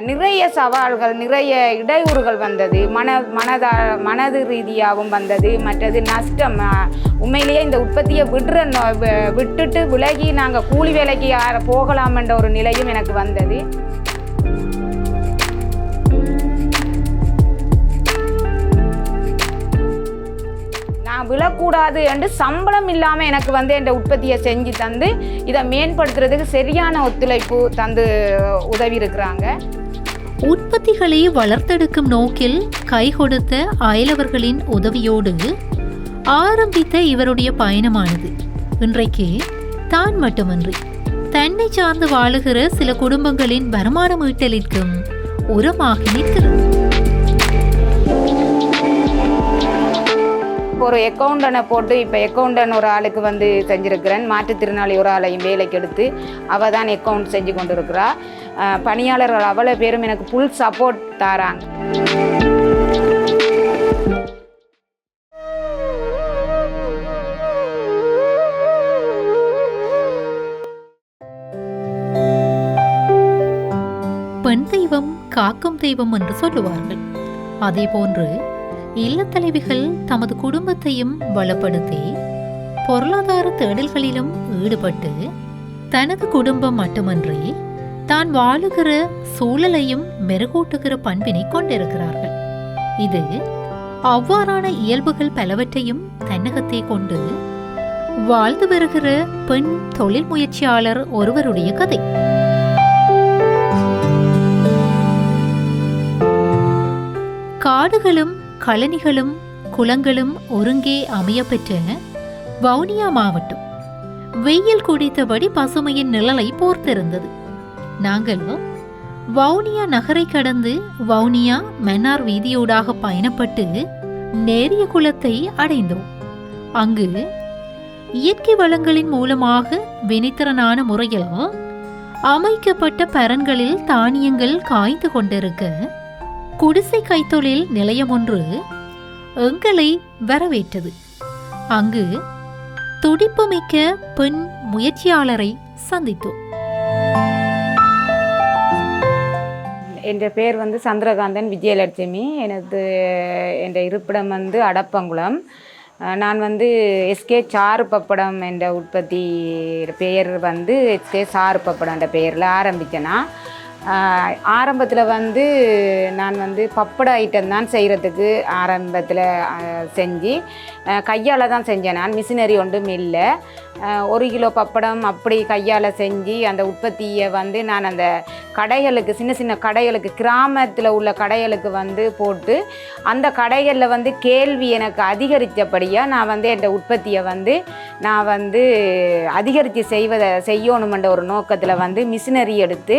நிறைய சவால்கள் நிறைய இடையூறுகள் வந்தது. மன மனதா மனது ரீதியாகவும் வந்தது. மற்றது நஷ்டம். உண்மையிலேயே இந்த உற்பத்தியை விடுற விட்டுட்டு விலகி நாங்கள் கூலி வேலைக்கு யார- போகலாம்ன்ற ஒரு நிலையும் எனக்கு வந்தது. நான் விழக்கூடாது என்று சம்பளம் இல்லாமல் எனக்கு வந்து என் உற்பத்தியை செஞ்சு தந்து இதை மேம்படுத்துறதுக்கு சரியான ஒத்துழைப்பு தந்து உதவி இருக்கிறாங்க. உற்பத்திகளை வளர்த்தெடுக்கும் நோக்கில் கை கொடுத்த அயலவர்களின் உதவியோடு ஆரம்பித்த இவருடைய பயணமானது. இன்றைக்கு தான் மட்டுமன்றி தன்னை சார்ந்து வாழுகிற சில குடும்பங்களின் வருமானம் ஈட்டலிற்கும் உரமாகி நிற்கிறது. ஒரு அக்கௌண்டனை போட்டு இப்போ அக்கௌண்டன் ஒரு ஆளுக்கு வந்து செஞ்சுருக்கிறேன். மாற்றுத்திறனாளி ஒரு ஆளையும் வேலைக்கு எடுத்து அவள் தான் அக்கௌண்ட் செஞ்சு கொண்டு இருக்கிறா பணியாளர்கள் அவ்வளோ பேரும் எனக்கு ஃபுல் சப்போர்ட் தாராங்க. பெண் தெய்வம் காக்கும் தெய்வம் என்று சொல்லுவார்கள். அதேபோன்று இல்லத்தலைவிகள் தமது குடும்பத்தையும் வளப்படுத்தி பொருளாதார தேடல்களிலும் ஈடுபட்டு தனது குடும்பம் மட்டுமன்றி தான் வாழுகிற சூழலையும் மெருகூட்டுகிற பண்பினை கொண்டிருக்கிறார்கள். இது அவ்வாறான இயல்புகள் பலவற்றையும் தன்னகத்தை கொண்டு வாழ்ந்து வருகிற பெண் தொழில் முயற்சியாளர் ஒருவருடைய கதை. காடுகளும் கழனிகளும் குளங்களும் ஒருங்கே அமையப்பெற்ற வவுனியா மாவட்டம். வெயில் குடித்தபடி பசுமையின் நிழலை போர்த்திருந்தது. நாங்கள் வவுனியா நகரை கடந்து வவுனியா மன்னார் வீதியூடாக பயணப்பட்டு நேரிய குளத்தை அடைந்தோம். அங்கு இயற்கை வளங்களின் மூலமாக வினைத்திறனான முறையில் அமைக்கப்பட்ட பரன்களில் தானியங்கள் காய்ந்து கொண்டிருக்க குடிசை கைத்தொழில் நிலையம் ஒன்று எங்களை வரவேற்றது. அங்கு துடிப்புமிக்க பெண் முயற்சியாளரை சந்தித்தோம். என் பேர் வந்து சந்திரகாந்தன் விஜயலட்சுமி. எனது என் இருப்பிடம் வந்து அடப்பங்குளம். நான் வந்து எஸ்கே சாறு பப்படம் என்ற உற்பத்தி பெயர் வந்து எஸ்கே சாறு பப்படம் என்ற பெயரில் ஆரம்பித்தேன்னா ஆரம்பத்தில் வந்து நான் வந்து பப்பட ஐட்டம் தான் செய்கிறதுக்கு ஆரம்பத்தில் செஞ்சு கையால் தான் செஞ்சேன் நான். மிஷினரி ஒன்றும் இல்லை. ஒரு கிலோ பப்படம் அப்படி கையால் செஞ்சு அந்த உற்பத்தியை வந்து நான் அந்த கடைகளுக்கு சின்ன சின்ன கடைகளுக்கு கிராமத்தில் உள்ள கடைகளுக்கு வந்து போட்டு அந்த கடைகளில் வந்து கேள்வி எனக்கு அதிகரித்தபடியாக நான் வந்து என் உற்பத்தியை வந்து நான் வந்து அதிகரித்து செய்வதை செய்யணுமென்ற ஒரு நோக்கத்தில் வந்து மிஷினரி எடுத்து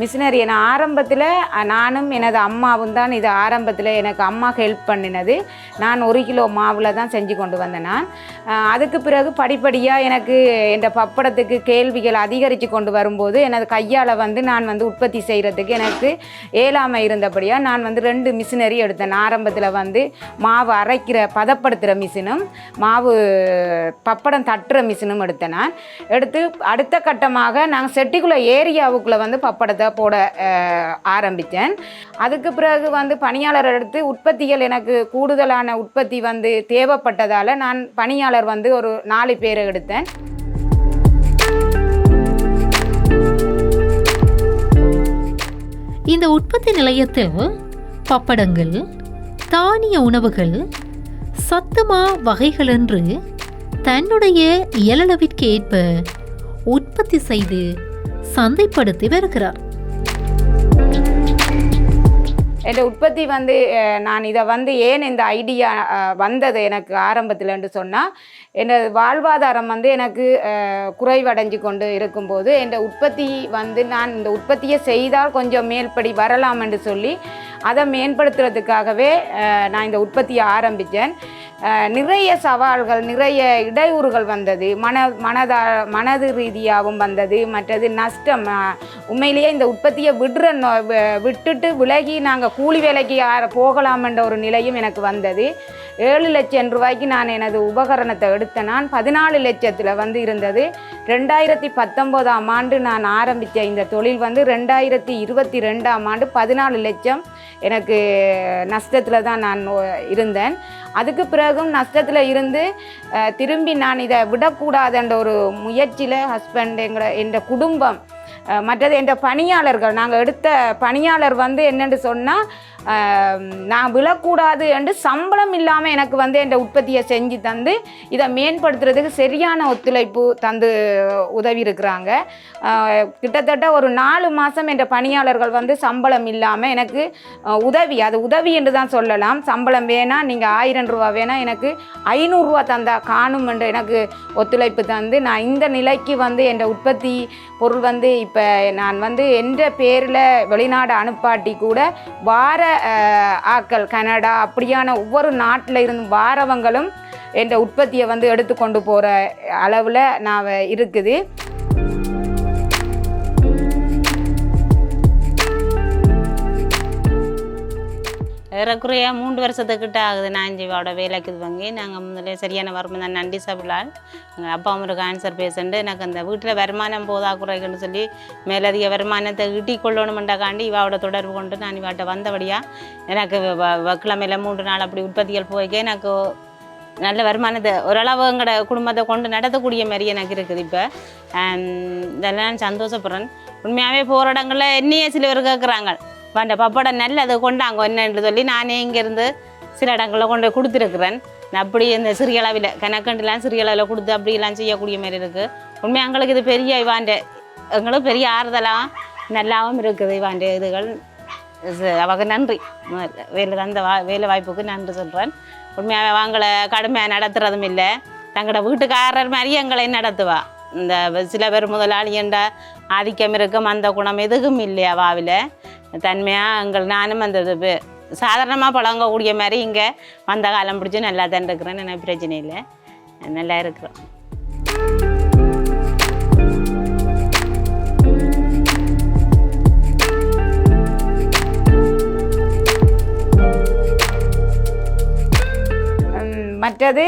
மிஷினரி நான் ஆரம்பத்தில் நானும் எனது அம்மாவும் தான் இது ஆரம்பத்தில் எனக்கு அம்மா ஹெல்ப் பண்ணினது. நான் ஒரு கிலோ மாவில் தான் செஞ்சு கொண்டு வந்தேன் நான். அதுக்கு பிறகு படிப்படியாக எனக்கு என் பப்படத்துக்கு கேள்விகள் அதிகரித்து கொண்டு வரும்போது எனது கையால் வந்து நான் வந்து உற்பத்தி செய்கிறதுக்கு எனக்கு ஏழாமை இருந்தபடியாக நான் வந்து ரெண்டு மிஷினரி எடுத்தேன். ஆரம்பத்தில் வந்து மாவு அரைக்கிற பதப்படுத்துகிற மிஷினும் மாவு பப்படம் தட்டுற மிஷினும் எடுத்தேன் நான். எடுத்து அடுத்த கட்டமாக நாங்கள் செட்டிக்குள்ள ஏரியாவுக்குள்ளே வந்து பப்படத்தை போட ஆரம்பித்தேன். அதுக்கு பிறகு வந்து பணியாளர் எடுத்து உற்பத்திகள் எனக்கு கூடுதலான உற்பத்தி வந்து தேவைப்பட்டதால் நான் பணியாளர் வந்து ஒரு நாலு பேரை எடுத்தேன். இந்த உற்பத்தி நிலையத்தில் பப்படங்கள் தானிய உணவுகள் சத்துமா வகைகள் என்று தன்னுடைய இயலளவிற்கேற்ப உற்பத்தி செய்து சந்தைப்படுத்தி வருகிறார். என் உற்பத்தி வந்து நான் இதை வந்து ஏன் இந்த ஐடியா வந்தது எனக்கு ஆரம்பத்தில்ன்னு சொன்னால் எனது வாழ்வாதாரம் வந்து எனக்கு குறைவடைஞ்சு கொண்டு இருக்கும்போது என் உற்பத்தி வந்து நான் இந்த உற்பத்தியை செய்தால் கொஞ்சம் மேல்படி வரலாம் என்று சொல்லி அதை மேம்படுத்துறதுக்காகவே நான் இந்த உற்பத்தியை ஆரம்பித்தேன். நிறைய சவால்கள் நிறைய இடையூறுகள் வந்தது. மன மனதா மனது ரீதியாகவும் வந்தது. மற்றது நஷ்டம். உண்மையிலேயே இந்த உற்பத்தியை விடுற நோ- விட்டுட்டு விலகி நாங்கள் கூலி வேலைக்கு ஆர- போகலாமென்ற ஒரு நிலையும் எனக்கு வந்தது. ஏழு லட்சம் ரூபாய்க்கு நான் எனது உபகரணத்தை எடுத்த நான் பதினாலு லட்சத்தில் வந்து இருந்தது. ரெண்டாயிரத்தி பத்தொம்போதாம் ஆண்டு நான் ஆரம்பித்த இந்த தொழில் வந்து ரெண்டாயிரத்தி இருபத்தி ரெண்டாம் ஆண்டு பதினாலு லட்சம் எனக்கு நஷ்டத்தில் தான் நான் இருந்தேன். அதுக்கு பிறகும் நஷ்டத்தில் இருந்து திரும்பி நான் இதை விடக்கூடாதுன்ற ஒரு முயற்சியில் ஹஸ்பண்ட் எங்கிற என் குடும்பம் மற்றது என் பணியாளர்கள் நாங்கள் எடுத்த பணியாளர் வந்து என்னென்னு சொன்னால் நான் விழக்கூடாது என்று சம்பளம் இல்லாமல் எனக்கு வந்து என் உற்பத்தியை செஞ்சு தந்து இதை மேம்படுத்துறதுக்கு சரியான ஒத்துழைப்பு தந்து உதவி இருக்கிறாங்க. கிட்டத்தட்ட ஒரு நாலு மாதம் என்ற பணியாளர்கள் வந்து சம்பளம் இல்லாமல் எனக்கு உதவி அது உதவி என்று தான் சொல்லலாம். சம்பளம் வேணால் நீங்கள் ஆயிரம் ரூபா வேணால் எனக்கு ஐநூறுரூவா தந்தா காணும் என்று எனக்கு ஒத்துழைப்பு தந்து நான் இந்த நிலைக்கு வந்து என் உற்பத்தி பொருள் வந்து இப்போ நான் வந்து எந்த பேரில் வெளிநாடு அனுப்பாட்டி கூட வார ஆக்கள் கனடா அப்படியான ஒவ்வொரு நாட்டில் இருந்து வாரவங்களும் என்ற உற்பத்தியை வந்து எடுத்து கொண்டு போகிற அளவில் நான் இருக்குது. ஏறக்குறைய மூன்று வருஷத்துக்கிட்ட ஆகுது. நான் ஜீவாவோட வேலைக்கு இது வாங்கி நாங்கள் முதல்ல சரியான வருமானம் நன்றி சாப்பிடலால் எங்கள் அப்பா ஒரு கேன்சர் பேஷண்ட்டு எனக்கு அந்த வீட்டில் வருமானம் போதா குறைக்குன்னு சொல்லி மேலதிக வருமானத்தை ஈட்டி கொள்ளணுமெண்டாக்காண்டி இவாவோட தொடர்பு கொண்டு நான் இவாட்ட வந்தபடியாக எனக்கு வ- வ- மூன்று நாள் அப்படி உற்பத்திகள் போய்க்க எனக்கு நல்ல வருமானத்தை ஓரளவு எங்களோட குடும்பத்தை கொண்டு நடத்தக்கூடிய மாதிரி எனக்கு இருக்குது இப்போ. இதெல்லாம் சந்தோஷப்படுறேன். உண்மையாகவே போகிற இடங்களில் என்னையே சில பேர் கேட்குறாங்க வேண்ட பப்படம் நல்லது கொண்டாங்க என்னன்னு சொல்லி நானே இங்கேருந்து சில இடங்களில் கொண்டு போய் கொடுத்துருக்குறேன். நான் அப்படி இந்த சிறிய அளவில் கணக்கண்டுலாம் சிறிய அளவில் கொடுத்து அப்படிலாம் செய்யக்கூடிய மாதிரி இருக்குது உண்மையாக எங்களுக்கு இது பெரிய இவாண்ட எங்களுக்கு பெரிய ஆறுதலாக நல்லாவும் இருக்குது இவாண்ட இதுகள். அவங்க நன்றி. வேலை தந்த வா வேலை வாய்ப்புக்கு நன்றி சொல்கிறேன் உண்மையாக அவங்கள கடுமையாக நடத்துகிறதும் இல்லை. தங்களோட வீட்டுக்காரர் மாதிரி எங்களை நடத்துவா. இந்த சில பேர் முதலாளி என்ற ஆதிக்கம் இருக்கும் அந்த குணம் எதுவும் இல்லையா வாவில். தன்மையாக எங்கள் நானும் அந்த இது சாதாரணமாக பழங்கக்கூடிய மாதிரி இங்கே வந்த காலம் பிடிச்சி நல்லா தான் இருக்கிறேன் எனக்கு பிரச்சனை இல்லை. நல்லா இருக்கிறோம். மற்றது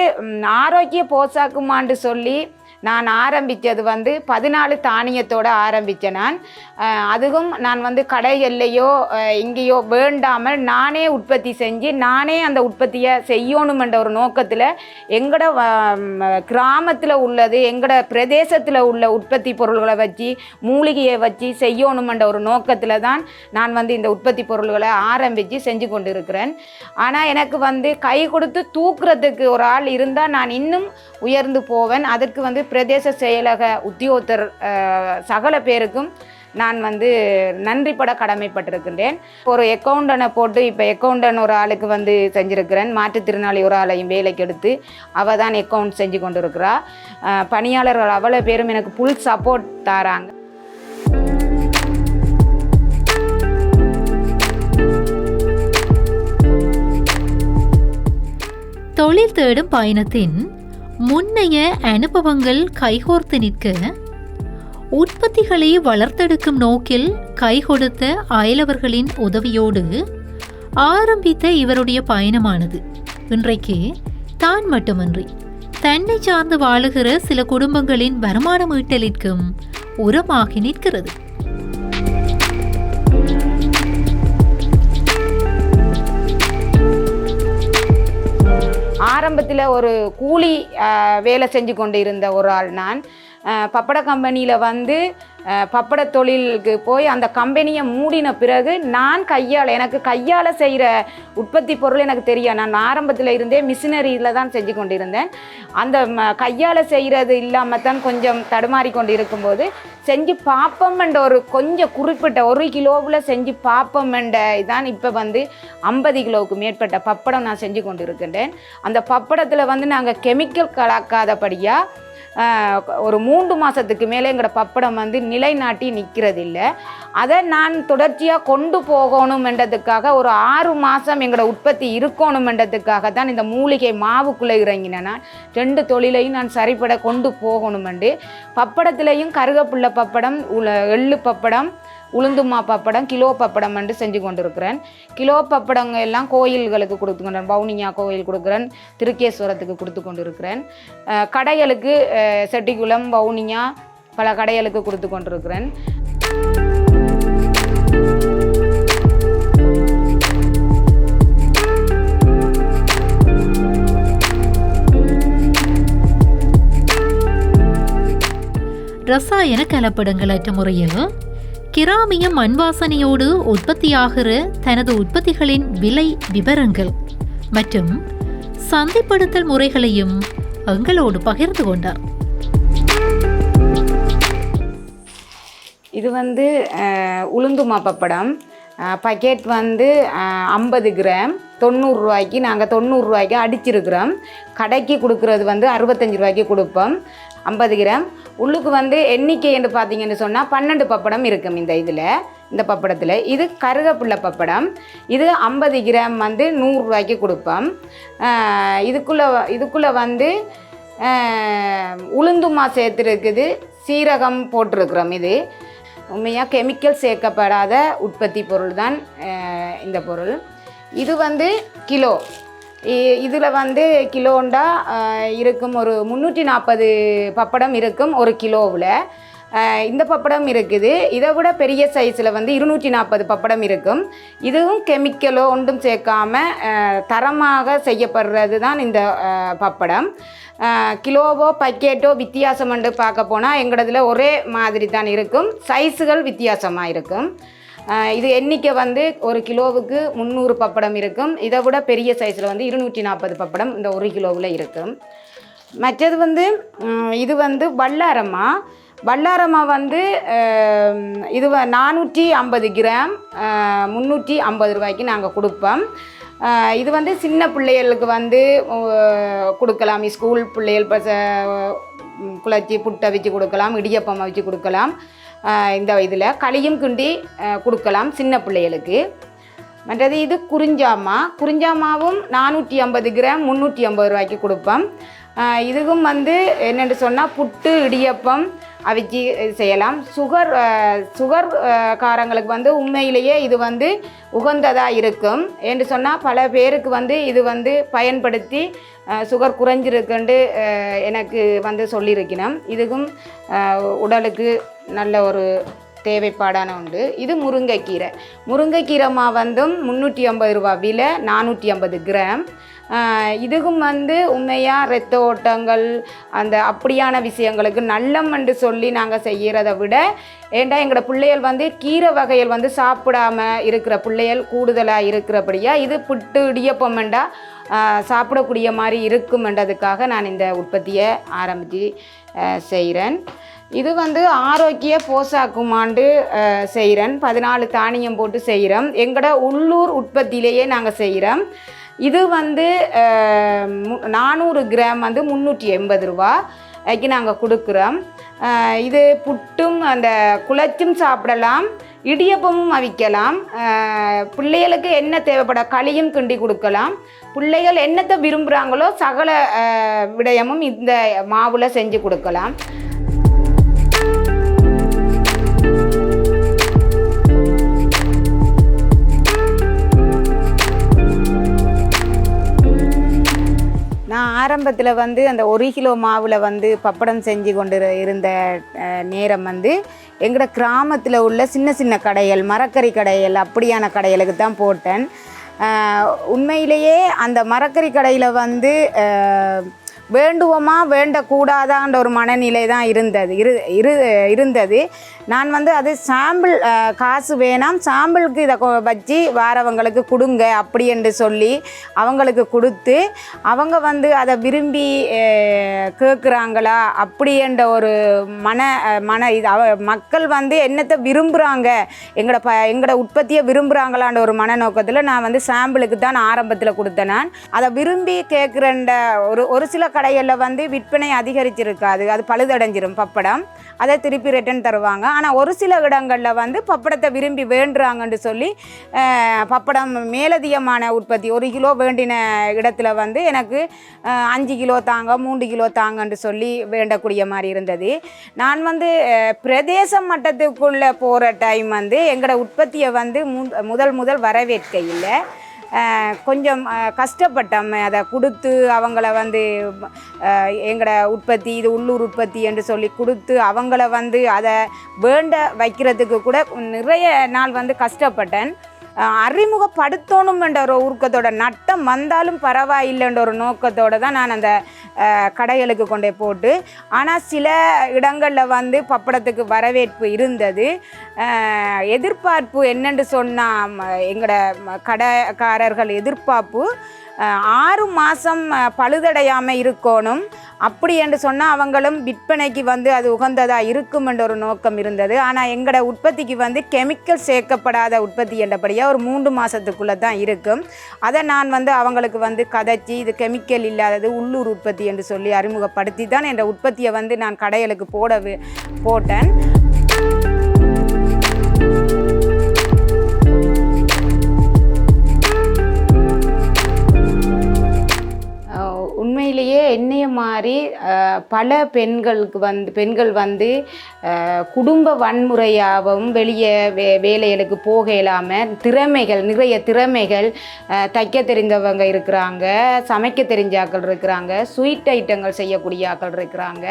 ஆரோக்கிய போசாக்குமாண்டு சொல்லி நான் ஆரம்பித்தது வந்து பதினாலு தானியத்தோடு ஆரம்பித்தேன் நான். அதுவும் நான் வந்து கடைகள்லையோ அஹ், இங்கேயோ வேண்டாமல் நானே உற்பத்தி செஞ்சு நானே அந்த உற்பத்தியை செய்யணுமென்ற ஒரு நோக்கத்தில் எங்களோட கிராமத்தில் உள்ளது எங்களோட பிரதேசத்தில் உள்ள உற்பத்தி பொருள்களை வச்சு மூலிகையை வச்சு செய்யணுமென்ற ஒரு நோக்கத்தில் தான் நான் வந்து இந்த உற்பத்தி பொருள்களை ஆரம்பித்து செஞ்சு கொண்டு இருக்கிறேன் ஆனால் எனக்கு வந்து கை கொடுத்து தூக்குறதுக்கு ஒரு ஆள் இருந்தால் நான் இன்னும் உயர்ந்து போவேன். அதற்கு வந்து பிரதேச செயலக உத்தியோகத்தர் சகல பேருக்கும் நான் வந்து நன்றிப்பட கடமைப்பட்டிருக்கின்றேன். ஒரு அக்கௌண்டனை போட்டு இப்போ அக்கௌண்டன் ஒரு ஆளுக்கு வந்து செஞ்சுருக்கிறேன். மாற்றுத்திறனாளி ஒரு ஆளையும் வேலைக்கு எடுத்து அவள் தான் அக்கௌண்ட் செஞ்சு கொண்டு இருக்கிறா பணியாளர்கள் அவ்வளோ பேரும் எனக்கு ஃபுல் சப்போர்ட் தாராங்க. தொழில் தேடும் பயணத்தின் முன்னைய அனுபவங்கள் கைகோர்த்து நிற்க உற்பத்திகளை வளர்த்தெடுக்கும் நோக்கில் கை கொடுத்த அயலவர்களின் உதவியோடு ஆரம்பித்த இவருடைய பயணமானது. இன்றைக்கு தான் மட்டுமன்றி தன்னை சார்ந்து வாழுகிற சில குடும்பங்களின் வருமானம் ஈட்டலிற்கும் உரமாகி நிற்கிறது. ஆரம்பத்தில் ஒரு கூலி வேலை செஞ்சு கொண்டு இருந்த ஒரு ஆள் நான். பப்பட கம்பெனியில் வந்து பப்பட தொழிலுக்கு போய் அந்த கம்பெனியை மூடின பிறகு நான் கையால் எனக்கு கையால் செய்கிற உற்பத்தி பொருள் எனக்கு தெரியும். நான் ஆரம்பத்தில் இருந்தே மிஷினரியில் தான் செஞ்சு கொண்டிருந்தேன். அந்த ம கையால் செய்கிறது இல்லாமல் தான் கொஞ்சம் தடுமாறி கொண்டு இருக்கும்போது செஞ்சு பார்ப்போம்ன்ற ஒரு கொஞ்சம் குறிப்பிட்ட ஒரு கிலோவில் செஞ்சு பார்ப்போம்ன்ற இதான் இப்போ வந்து ஐம்பது கிலோவுக்கு மேற்பட்ட பப்படம் நான் செஞ்சு கொண்டு இருக்கின்றேன் அந்த பப்படத்தில் வந்து நாங்கள் கெமிக்கல் கலக்காதபடியாக ஒரு மூன்று மாதத்துக்கு மேலே எங்களோட பப்படம் வந்து நிலைநாட்டி நிற்கிறது இல்லை அதை நான் தொடர்ச்சியாக கொண்டு போகணுமென்றதுக்காக ஒரு ஆறு மாதம் எங்களோட உற்பத்தி இருக்கணுமென்றதுக்காக தான் இந்த மூலிகை மாவுக்குள்ளே இறங்கினேன் நான். ரெண்டு தொழிலையும் நான் சரிப்பட கொண்டு போகணுமெண்டு. பப்படத்துலேயும் கருகப்புள்ள பப்படம் உள்ள எள்ளு பப்படம் உளுந்துமா பப்படம் கிலோ பப்படம் வந்து செஞ்சு கொண்டிருக்கிறேன். கிலோ பப்படங்க எல்லாம் கோயில்களுக்கு கொடுத்து கொண்டேன் பவுனியா கோயில் கொடுக்குறேன். திருக்கேஸ்வரத்துக்கு கொடுத்து கொண்டு இருக்கிறேன் கடைகளுக்கு செட்டிக்குளம் பவுனியா பல கடைகளுக்கு கொடுத்து கொண்டிருக்கிறேன் ரசாயன கலப்படங்களற்ற முறையில் கிராமியம் மண் வாசனையோடு உற்பத்தியாகிற தனது உற்பத்திகளின் விலை விவரங்கள் மற்றும் சந்தைப்படுத்தல் முறைகளையும் எங்களோடு பகிர்ந்து கொண்டார். இது வந்து உளுந்து மாப்பப்படம். பக்கெட் வந்து ஐம்பது கிராம் தொண்ணூறுரூவாய்க்கு நாங்கள் தொண்ணூறுரூவாய்க்கு அடிச்சிருக்கிறோம். கடைக்கு கொடுக்குறது வந்து அறுபத்தஞ்சு ரூபாய்க்கு கொடுப்போம். ஐம்பது கிராம். உள்ளுக்கு வந்து எண்ணிக்கை என்று பார்த்தீங்கன்னு சொன்னால் பன்னெண்டு பப்படம் இருக்கும் இந்த இதில் இந்த பப்படத்தில். இது கருகப்புள்ள பப்படம். இது ஐம்பது கிராம் வந்து நூறுரூவாய்க்கு கொடுப்போம். இதுக்குள்ளே இதுக்குள்ளே வந்து உளுந்துமா சேர்த்துருக்குது சீரகம் போட்டிருக்கிறோம் இது. உண்மையாக கெமிக்கல் சேர்க்கப்படாத உற்பத்தி பொருள் தான் இந்த பொருள். இது வந்து கிலோ. இதில் வந்து கிலோண்டா இருக்கும் ஒரு முந்நூற்றி நாற்பது பப்படம் இருக்கும் ஒரு கிலோவில். இந்த பப்படம் இருக்குது. இதை விட பெரிய சைஸில் வந்து இருநூற்றி நாற்பது பப்படம் இருக்கும். இதுவும் கெமிக்கலோ ஒன்றும் சேர்க்காம தரமாக செய்யப்படுறது தான் இந்த பப்படம். கிலோவோ பக்கெட்டோ வித்தியாசம் என்று பார்க்க போனால் எங்களதில் ஒரே மாதிரி தான் இருக்கும். சைஸுகள் வித்தியாசமாக இருக்கும். இது எண்ணிக்கை வந்து ஒரு கிலோவுக்கு முந்நூறு பப்படம் இருக்கும். இதை விட பெரிய சைஸில் வந்து இருநூற்றி நாற்பது பப்படம் இந்த ஒரு கிலோவில் இருக்கும். மற்றது வந்து இது வந்து வல்லாரம்மா. வல்லாரம்மா வந்து இது நானூற்றி ஐம்பது கிராம் முந்நூற்றி ஐம்பது ரூபாய்க்கு நாங்கள் கொடுப்போம். இது வந்து சின்ன பிள்ளைகளுக்கு வந்து கொடுக்கலாம். ஸ்கூல் பிள்ளைகள் பச குழச்சி புட்டை வச்சு கொடுக்கலாம் இடியப்பம் வச்சு கொடுக்கலாம். இந்த இதில் களியும் கிண்டி கொடுக்கலாம் சின்ன பிள்ளைகளுக்கு. மற்றது இது குறிஞ்சாமா குறிஞ்சாமாவும் நானூற்றி ஐம்பது கிராம் முந்நூற்றி ஐம்பது ரூபாய்க்கு கொடுப்போம். இதுவும் வந்து என்னென்னு சொன்னால் புட்டு இடியப்பம் அவிச்சு செய்யலாம். சுகர் சுகர் காரங்களுக்கு வந்து உண்மையிலேயே இது வந்து உகந்ததாக இருக்கும். என்று சொன்னால் பல பேருக்கு வந்து இது வந்து பயன்படுத்தி சுகர் குறைஞ்சிருக்குன்னு எனக்கு வந்து சொல்லியிருக்கணும். இதுக்கும் உடலுக்கு நல்ல ஒரு தேவைப்பாடான உண்டு. இது முருங்கைக்கீரை. முருங்கைக்கீரை மா வந்தும் முந்நூற்றி ஐம்பது ரூபா விலை நானூற்றி ஐம்பது கிராம். இதுக்கும் இதுவும் வந்து உண்மையாக இரத்த ஓட்டங்கள் அந்த அப்படியான விஷயங்களுக்கு நல்லம்னு சொல்லி நாங்கள் செய்கிறத விட ஏண்டா எங்களோட பிள்ளைகள் வந்து கீரை வகைகள் வந்து சாப்பிடாம இருக்கிற பிள்ளைகள் கூடுதலாக இருக்கிறபடியாக இது புட்டு இடியப்பமெண்டா சாப்பிடக்கூடிய மாதிரி இருக்குமென்றதுக்காக நான் இந்த உற்பத்தியை ஆரம்பித்து செய்கிறேன் இது வந்து ஆரோக்கிய போசாக்குமாண்டு செய்கிறேன் பதினாலு தானியம் போட்டு செய்கிறோம் எங்களோட உள்ளூர் உற்பத்தியிலேயே நாங்கள் செய்கிறோம் இது வந்து மு- நானூறு கிராம் வந்து முந்நூற்றி எண்பது ரூபா. நாங்கள் கொடுக்குறோம். இது புட்டும் அந்த குளச்சும் சாப்பிடலாம். இடியப்பமும் அவிக்கலாம். பிள்ளைகளுக்கு என்ன தேவைப்பட களியும் கிண்டி கொடுக்கலாம். பிள்ளைகள் என்னத்தை விரும்புகிறாங்களோ சகல விடயமும் இந்த மாவில் செஞ்சு கொடுக்கலாம். ஆரம்பத்தில் வந்து அந்த ஒரு கிலோ மாவில் வந்து பப்படம் செஞ்சு கொண்டு இருந்த நேரம் வந்து எங்களோட கிராமத்தில் உள்ள சின்ன சின்ன கடைகள் மரக்கறி கடைகள் அப்படியான கடைகளுக்கு தான் போட்டேன். உண்மையிலேயே அந்த மரக்கறி கடையில் வந்து வேண்டுவோமா வேண்டக்கூடாதான்ற ஒரு மனநிலை தான் இருந்தது. இரு இரு இருந்தது. நான் வந்து அது சாம்பிள் காசு வேணாம் சாம்பிளுக்கு இதை கொ- வச்சு வாரவங்களுக்கு கொடுங்க அப்படி என்று சொல்லி அவங்களுக்கு கொடுத்து அவங்க வந்து அதை விரும்பி கேட்குறாங்களா அப்படி என்ற ஒரு மன மன இது அவ மக்கள் வந்து என்னத்தை விரும்புகிறாங்க எங்களோட ப எங்களோட உற்பத்தியை விரும்புகிறாங்களான்ற ஒரு மனநோக்கத்தில் நான் வந்து சாம்பிளுக்கு தான் ஆரம்பத்தில் கொடுத்தேன் நான். அதை விரும்பி கேட்குறன்ற ஒரு ஒரு சில கடைகளில் வந்து விற்பனை அதிகரிச்சிருக்காது. அது பழுதடைஞ்சிரும் பப்படம். அதை திருப்பி ரிட்டன் தருவாங்க. ஆனால் ஒரு சில இடங்களில் வந்து பப்படத்தை விரும்பி வேண்டுறாங்கன்னு சொல்லி பப்படம் மேலதிகமான உற்பத்தி ஒரு கிலோ வேண்டின இடத்துல வந்து எனக்கு அஞ்சு கிலோ தாங்க மூன்று கிலோ தாங்கன்னு சொல்லி வேண்டக்கூடிய மாதிரி இருந்தது. நான் வந்து பிரதேசம் பிரதேச மட்டத்துக்குள்ளே போகிற டைம் வந்து எங்களோட உற்பத்தியை வந்து முதல் முதல் வரவேற்க இல்லை. கொஞ்சம் கஷ்டப்பட்டோம் அதை கொடுத்து அவங்கள வந்து எங்களோட உற்பத்தி இது உள்ளூர் உற்பத்தி என்று சொல்லி கொடுத்து அவங்கள வந்து அதை வேண்ட வைக்கிறதுக்கு கூட நிறைய நாள் வந்து கஷ்டப்பட்டேன். அறிமுகப்படுத்தணுமென்ற ஒரு ஊக்கத்தோட நட்டம் வந்தாலும் பரவாயில்லைன்ற ஒரு நோக்கத்தோடு தான் நான் அந்த கடைகளுக்கு கொண்டே போட்டு ஆனால் சில இடங்களில் வந்து பப்படத்துக்கு வரவேற்பு இருந்தது. எதிர்பார்ப்பு என்னென்று சொன்னால் எங்களோட கடைக்காரர்கள் எதிர்பார்ப்பு ஆறு மாதம் பழுதடையாமல் இருக்கணும். அப்படி என்று சொன்னால் அவங்களும் விற்பனைக்கு வந்து அது உகந்ததாக இருக்கும் என்ற ஒரு நோக்கம் இருந்தது. ஆனால் எங்களோட உற்பத்திக்கு வந்து கெமிக்கல் சேர்க்கப்படாத உற்பத்தி என்றபடியாக ஒரு மூன்று மாதத்துக்குள்ளே தான் இருக்கும். அதை நான் வந்து அவங்களுக்கு வந்து கதைச்சி இது கெமிக்கல் இல்லாதது உள்ளூர் உற்பத்தி என்று சொல்லி அறிமுகப்படுத்தி தான் என்ற உற்பத்தியை வந்து நான் கடைகளுக்கு போட போட்டேன். உண்மையிலேயே என்னைய மாதிரி பல பெண்களுக்கு வந்து பெண்கள் வந்து குடும்ப வன்முறையாகவும் வெளியே வே வேலைகளுக்கு போக இல்லாமல் திறமைகள் நிறைய திறமைகள் தைக்க தெரிந்தவங்க இருக்கிறாங்க சமைக்க தெரிஞ்ச ஆக்கள் இருக்கிறாங்க ஸ்வீட் ஐட்டங்கள் செய்யக்கூடிய ஆக்கள் இருக்கிறாங்க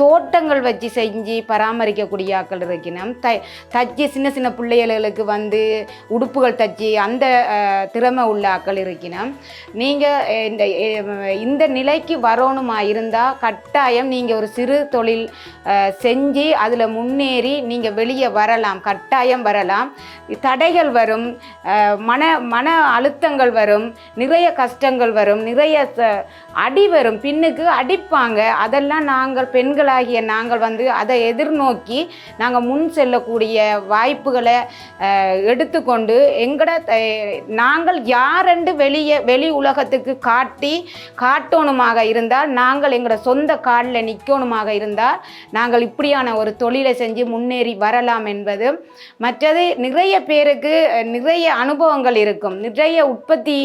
தோட்டங்கள் வச்சு செஞ்சு பராமரிக்கக்கூடிய ஆக்கள் இருக்கணும் த தச்சு சின்ன சின்ன பிள்ளைகளுக்கு வந்து உடுப்புகள் தச்சு அந்த திறமை உள்ள ஆக்கள் இருக்கணும் நீங்கள் இந்த இந்த இந்த நிலைக்கு வரணுமா இருந்தால் கட்டாயம் நீங்கள் ஒரு சிறு தொழில் செஞ்சு அதில் முன்னேறி நீங்கள் வெளியே வரலாம் கட்டாயம் வரலாம். தடைகள் வரும் மன மன அழுத்தங்கள் வரும் நிறைய கஷ்டங்கள் வரும் நிறைய அடி வரும் பின்னுக்கு அடிப்பாங்க. அதெல்லாம் நாங்கள் பெண்களாகிய நாங்கள் வந்து அதை எதிர்நோக்கி நாங்கள் முன் செல்லக்கூடிய வாய்ப்புகளை எடுத்துக்கொண்டு எங்கட நாங்கள் யாரென்று வெளியே வெளி உலகத்துக்கு காட்டி காட்டணுமாக இருந்தால் நாங்கள் எங்களோட சொந்த காலில் நிற்கணுமாக இருந்தால் நாங்கள் இப்படியான ஒரு தொழிலை செஞ்சு முன்னேறி வரலாம் என்பது. மற்றது நிறைய பேருக்கு நிறைய அனுபவங்கள் இருக்கும். நிறைய உற்பத்தி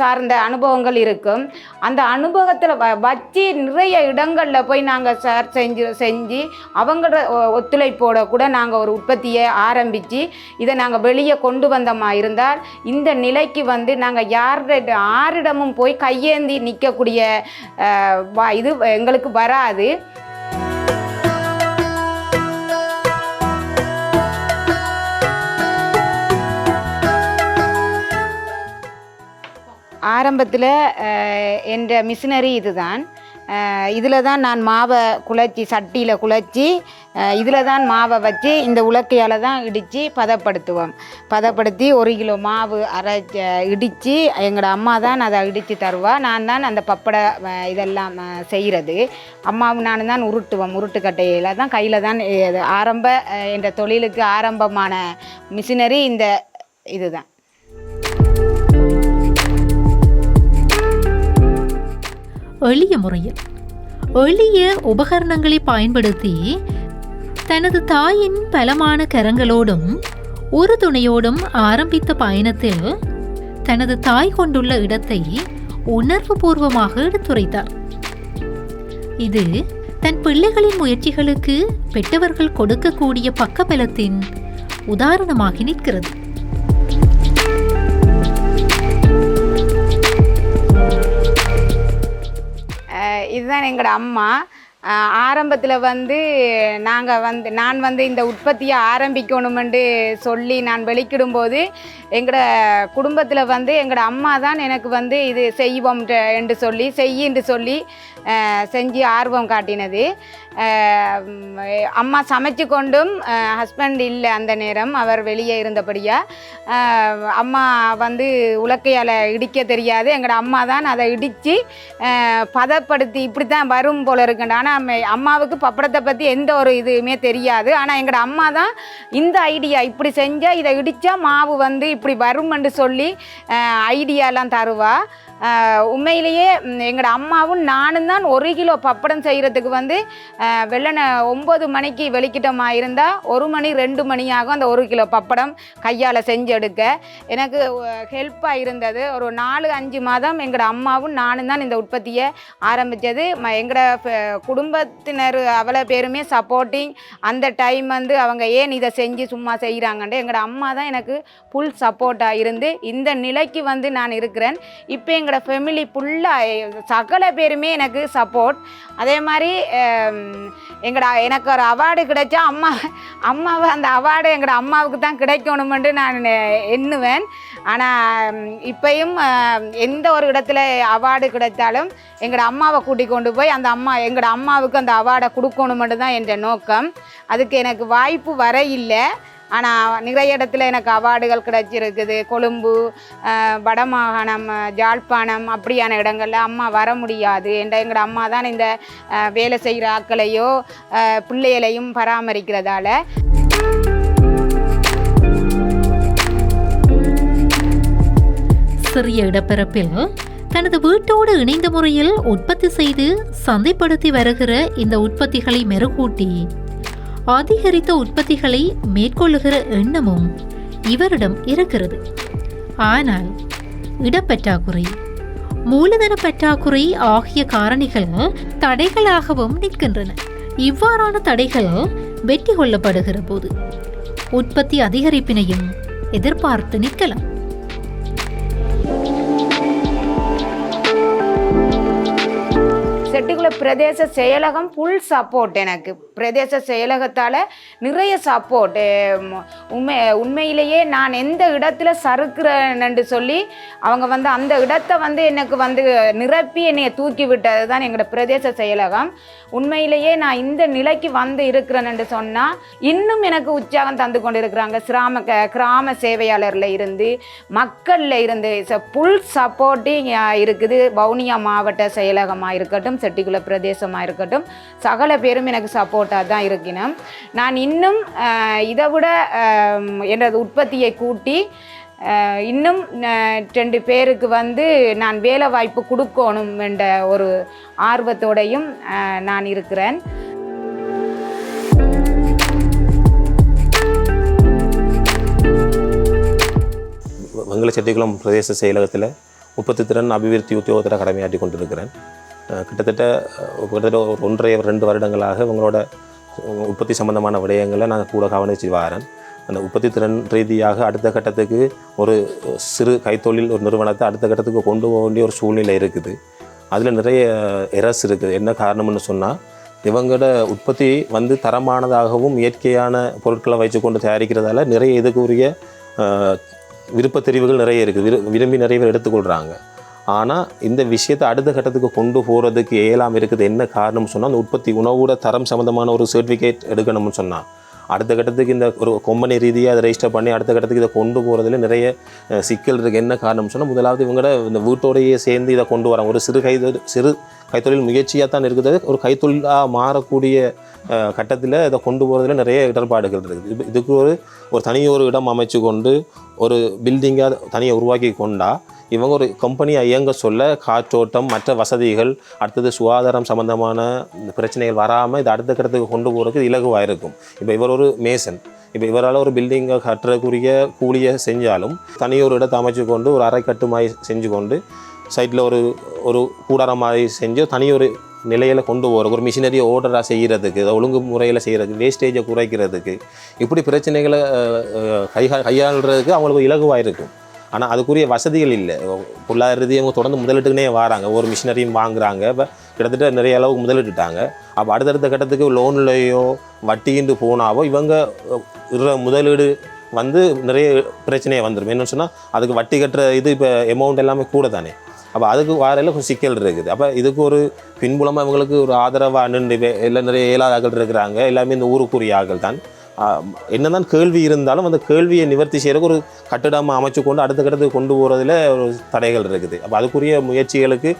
சார்ந்த அனுபவங்கள் இருக்கும். அந்த அனுபவத்தில் வ வச்சு நிறைய இடங்களில் போய் நாங்கள் சார் செஞ்சு செஞ்சு அவங்களோட ஒத்துழைப்போட கூட நாங்கள் ஒரு உற்பத்தியை ஆரம்பித்து இதை நாங்கள் வெளியே கொண்டு வந்தோமா இருந்தால் இந்த நிலைக்கு வந்து நாங்கள் யார் யாரிடமும் போய் கையேந்தி நிற்கக்கூடிய இது எங்களுக்கு வராது. ஆரம்பத்தில் என்ற மிஷினரி இதுதான். இதில் தான் நான் மாவை குழச்சி சட்டியில் குழச்சி இதில் தான் மாவை வச்சு இந்த உலக்கையால் தான் இடித்து பதப்படுத்துவோம். பதப்படுத்தி ஒரு கிலோ மாவு அரைச்சி இடித்து எங்களோட அம்மா தான் அதை இடித்து தருவா. நான் தான் அந்த பப்படை இதெல்லாம் செய்கிறது அம்மாவும் நானும் தான் உருட்டுவோம். உருட்டுக்கட்டையில் தான் கையில் தான் ஆரம்ப என்ற தொழிலுக்கு ஆரம்பமான மிஷினரி இந்த இதுதான் எளிய முறையில். எளிய உபகரணங்களை பயன்படுத்தி தனது தாயின் பலமான கரங்களோடும் ஒரு துணையோடும் ஆரம்பித்த பயணத்தில் தனது தாய் கொண்டுள்ள இடத்தை உணர்வுபூர்வமாக எடுத்துரைத்தார். இது தன் பிள்ளைகளின் முயற்சிகளுக்கு பெற்றவர்கள் கொடுக்கக்கூடிய பக்கபலத்தின் உதாரணமாகி நிற்கிறது. இதுதான் எங்களோட அம்மா. ஆரம்பத்தில் வந்து நாங்கள் வந்து நான் வந்து இந்த உற்பத்தியை ஆரம்பிக்கணுமென்று சொல்லி நான் வெளிக்கிடும்போது எங்களோட குடும்பத்தில் வந்து எங்களோட அம்மா தான் எனக்கு வந்து இது செய்வோம் என்று சொல்லி செய்யின்னு சொல்லி செஞ்சு ஆர்வம் காட்டினது. அம்மா சமைச்சு கொண்டும் ஹஸ்பண்ட் இல்லை அந்த நேரம் அவர் வெளியே இருந்தபடியாக அம்மா வந்து உலக்கையால் இடிக்க தெரியாது. எங்களோட அம்மா தான் அதை இடித்து பதப்படுத்தி இப்படி தான் வரும் போல இருக்குண்டு. ஆனால் அம்மாவுக்கு பப்படத்தை பற்றி எந்த ஒரு இதுவுமே தெரியாது. ஆனால் எங்களோட அம்மா தான் இந்த ஐடியா இப்படி செஞ்சால் இதை இடித்தா மாவு வந்து இப்படி வரும்னு சொல்லி ஐடியாலாம் தருவா. உண்மையிலேயே எங்களோட அம்மாவும் நானும் தான் ஒரு கிலோ பப்படம் செய்கிறதுக்கு வந்து வெள்ளனை ஒம்பது மணிக்கு வெளிக்கிட்டமாக இருந்தால் ஒரு மணி ரெண்டு மணி ஆகும் அந்த ஒரு கிலோ பப்படம் கையால் செஞ்சு எடுக்க எனக்கு ஹெல்ப்பாக இருந்தது. ஒரு நாலு அஞ்சு மாதம் எங்களோட அம்மாவும் நானும் தான் இந்த உற்பத்தியை ஆரம்பித்தது எங்களோட குடும்பத்தினர் அவ்வளோ பேருமே சப்போர்ட்டிங் அந்த டைம் வந்து அவங்க ஏன் இதை செஞ்சு சும்மா செய்கிறாங்கன்ட்டு எங்களோட அம்மா தான் எனக்கு ஃபுல் சப்போர்ட்டாக இருந்து இந்த நிலைக்கு வந்து நான் இருக்கிறேன். இப்போ எங்களோட ஃபேமிலி ஃபுல்லாக சகல பேருமே எனக்கு சப்போர்ட் அதே மாதிரி எங்களோட எனக்கு ஒரு அவார்டு கிடைச்சா அம்மா அம்மாவை அந்த அவார்டு எங்களோட அம்மாவுக்கு தான் கிடைக்கணுமென்று நான் எண்ணுவேன். ஆனால் இப்பயும் எந்த ஒரு இடத்துல அவார்டு கிடைத்தாலும் எங்களோட அம்மாவை கூட்டி கொண்டு போய் அந்த அம்மா எங்களோட அம்மாவுக்கு அந்த அவார்டை கொடுக்கணுமென்று தான் என்ற நோக்கம். அதுக்கு எனக்கு வாய்ப்பு வர இல்லை. ஆனால் நிறைய இடத்துல எனக்கு அவார்டுகள் கிடைச்சிருக்குது. கொழும்பு வடமாகாணம் ஜாழ்ப்பாணம் அப்படியான இடங்களில் அம்மா வர முடியாது. என்ற எங்களோட அம்மா தான் இந்த வேலை செய்கிற ஆட்களையோ பிள்ளைகளையும் பராமரிக்கிறதால. சிறிய இடப்பரப்பில் தனது வீட்டோடு இணைந்த முறையில் உற்பத்தி செய்து சந்தைப்படுத்தி வருகிற இந்த உற்பத்திகளை மெருகூட்டி அதிகரித்த உற்பத்திகளை மேற்கொள்ளுகிற எண்ணமும் இவரிடம் இருக்கிறது. ஆனால் இடப்பற்றாக்குறை மூலதன பற்றாக்குறை ஆகிய காரணிகள் தடைகளாகவும் நிற்கின்றன. இவ்வாறான தடைகள் வெற்றி கொள்ளப்படுகிற போது உற்பத்தி அதிகரிப்பினையும் எதிர்பார்த்து நிற்கலாம். பிரதேச செயலகம் ஃபுல் சப்போர்ட் எனக்கு. பிரதேச செயலகத்தால் நிறைய சப்போர்ட் உண்மை உண்மையிலேயே நான் எந்த இடத்துல சறுக்கிறேன்னு சொல்லி அவங்க வந்து அந்த இடத்த வந்து எனக்கு வந்து நிரப்பி என்னை தூக்கி விட்டது தான் எங்களோட பிரதேச செயலகம். உண்மையிலேயே நான் இந்த நிலைக்கு வந்து இருக்கிறேன்னு சொன்னால் இன்னும் எனக்கு உற்சாகம் தந்து கொண்டு இருக்கிறாங்க கிராம க- கிராம சேவையாளரில் இருந்து மக்களில் இருந்து. ஃபுல் சப்போர்ட்டிங் இருக்குது. வவுனியா மாவட்ட செயலகமாக இருக்கட்டும் செட்டிக்குள பிரதேசமாக இருக்கட்டும். சகல பேரும் எனக்கு சப்போர்ட்டாக தான் இருக்கணும் நான் இன்னும் இதை விட எனது உற்பத்தியை கூட்டி இன்னும் ரெண்டு பேருக்கு வந்து நான் வேலை வாய்ப்பு கொடுக்கணும் என்ற ஒரு ஆர்வத்தோடையும் நான் இருக்கிறேன். வெங்கல செட்டிக்குளம் பிரதேச செயலகத்தில் முப்பத்தி திறன் அபிவிருத்தி உத்தியோகத்தில் கடமையாற்றி கொண்டிருக்கிறேன். கிட்டத்தட்ட கிட்டத்தட்ட ஒரு ஒன்றரை ரெண்டு வருடங்களாக இவங்களோட உற்பத்தி சம்பந்தமான விடயங்களை நான் கூட கவனித்து வரேன். அந்த உற்பத்தி திறன் ரீதியாக அடுத்த கட்டத்துக்கு ஒரு சிறு கைத்தொழில் ஒரு நிறுவனத்தை அடுத்த கட்டத்துக்கு கொண்டு போக வேண்டிய ஒரு சூழ்நிலை இருக்குது. அதில் நிறைய எரஸ் இருக்குது. என்ன காரணம்னு சொன்னால் இவங்களோட உற்பத்தி வந்து தரமானதாகவும் இயற்கையான பொருட்களை வச்சுக்கொண்டு தயாரிக்கிறதால நிறைய இதுக்குரிய விருப்ப தெரிவுகள் நிறைய இருக்குது விரு விரும்பி நிறைய பேர் எடுத்துக்கொள்கிறாங்க ஆனால் இந்த விஷயத்தை அடுத்த கட்டத்துக்கு கொண்டு போகிறதுக்கு ஏலாம் இருக்குது என்ன காரணம்னு சொன்னால் அந்த உற்பத்தி உணவோட தரம் சம்மந்தமான ஒரு சர்டிஃபிகேட் எடுக்கணும்னு சொன்னால் அடுத்த கட்டத்துக்கு இந்த ஒரு கொம்பனி ரீதியாக அதை ரெஜிஸ்டர் பண்ணி அடுத்த கட்டத்துக்கு இதை கொண்டு போகிறதுல நிறைய சிக்கல் இருக்குது என்ன காரணம்னு சொன்னால் முதலாவது இவங்களோட இந்த வீட்டோடையே சேர்ந்து இதை கொண்டு வராங்க. ஒரு சிறு கைத்தொழில் சிறு கைத்தொழில் முயற்சியாக தான் இருக்குது. ஒரு கைத்தொழிலாக மாறக்கூடிய கட்டத்தில் இதை கொண்டு போகிறதுல நிறைய இடர்பாடுகள் இருக்குது. இது இதுக்கு ஒரு ஒரு தனி ஒரு இடம் அமைச்சு கொண்டு ஒரு பில்டிங்காக தனியாக உருவாக்கி கொண்டால் இவங்க ஒரு கம்பெனியை இயங்க சொல்ல காற்றோட்டம் மற்ற வசதிகள் அடுத்தது சுகாதாரம் சம்பந்தமான இந்த பிரச்சனைகள் வராமல் இது அடுத்த கட்டத்துக்கு கொண்டு போகிறதுக்கு இலகுவாக இருக்கும் இப்போ இவர் ஒரு மேசன் இப்போ இவரால் ஒரு பில்டிங்கை கட்டுறக்குரிய கூலியை செஞ்சாலும் தனியொரு இடத்தை அமைச்சு கொண்டு ஒரு அரை கட்டுமாய் செஞ்சு கொண்டு சைட்டில் ஒரு ஒரு கூடாரம் மாதிரி செஞ்சு தனியொரு நிலையில் கொண்டு போகிற ஒரு மிஷினரியை ஓர்டராக செய்கிறதுக்கு இதை ஒழுங்கு முறையில் செய்கிறதுக்கு வேஸ்டேஜை குறைக்கிறதுக்கு இப்படி பிரச்சனைகளை அஹ், கையாளுறதுக்கு அவங்களுக்கு இலகுவாக இருக்கும் ஆனால் அதுக்குரிய வசதிகள் இல்லை. பொருளாதார ரீதியாக அவங்க தொடர்ந்து முதலீட்டுக்குனே வராங்க. ஒரு மிஷினரியும் வாங்குறாங்க. இப்போ கிட்டத்தட்ட நிறைய அளவுக்கு முதலிட்டுட்டாங்க. அப்போ அடுத்தடுத்த கட்டத்துக்கு லோன்லேயோ வட்டின்னு போனாவோ இவங்க முதலீடு வந்து நிறைய பிரச்சனையை வந்துடும் என்னென்னு சொன்னால் அதுக்கு வட்டி கட்டுற இது இப்போ எமௌண்ட் எல்லாமே கூட தானே அப்போ அதுக்கு வாரையில் கொஞ்சம் சிக்கல் இருக்குது. அப்போ இதுக்கு ஒரு பின்புலமாக இவங்களுக்கு ஒரு ஆதரவாக நின்று இல்லை நிறைய இயலாத ஆட்கள் இருக்கிறாங்க. எல்லாமே இந்த ஊருக்குரிய ஆக்கள் தான். என்னதான் கேள்வி இருந்தாலும் அந்த கேள்வியை நிவர்த்தி செய்கிறக்கு ஒரு கட்டிடம் அமைச்சு கொண்டு அடுத்த கட்டத்துக்கு கொண்டு போகிறதுல ஒரு தடைகள் இருக்குது. அப்போ அதுக்குரிய முயற்சிகளுக்கு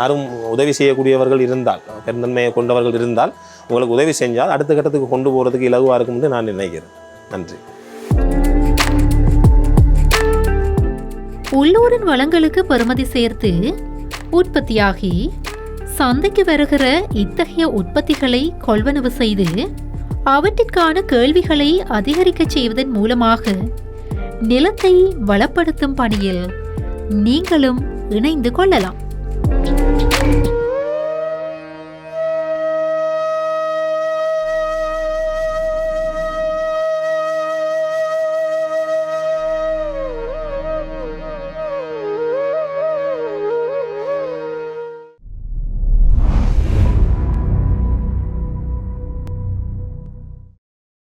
யாரும் உதவி செய்யக்கூடியவர்கள் இருந்தால் பெருந்தன்மையை கொண்டவர்கள் இருந்தால் உங்களுக்கு உதவி செஞ்சால் அடுத்த கட்டத்துக்கு கொண்டு போகிறதுக்கு இலகுவாக இருக்கும்னு நான் நினைக்கிறேன். நன்றி. உள்ளூரின் வளங்களுக்கு பெறுமதி சேர்த்து உற்பத்தியாகி சந்தைக்கு வருகிற இத்தகைய உற்பத்திகளை கொள்வனவு செய்து அவற்றிற்கான கேள்விகளை அதிகரிக்கச் செய்வதன் மூலமாக நிலத்தை வளப்படுத்தும் பணியில் நீங்களும் இணைந்து கொள்ளலாம்.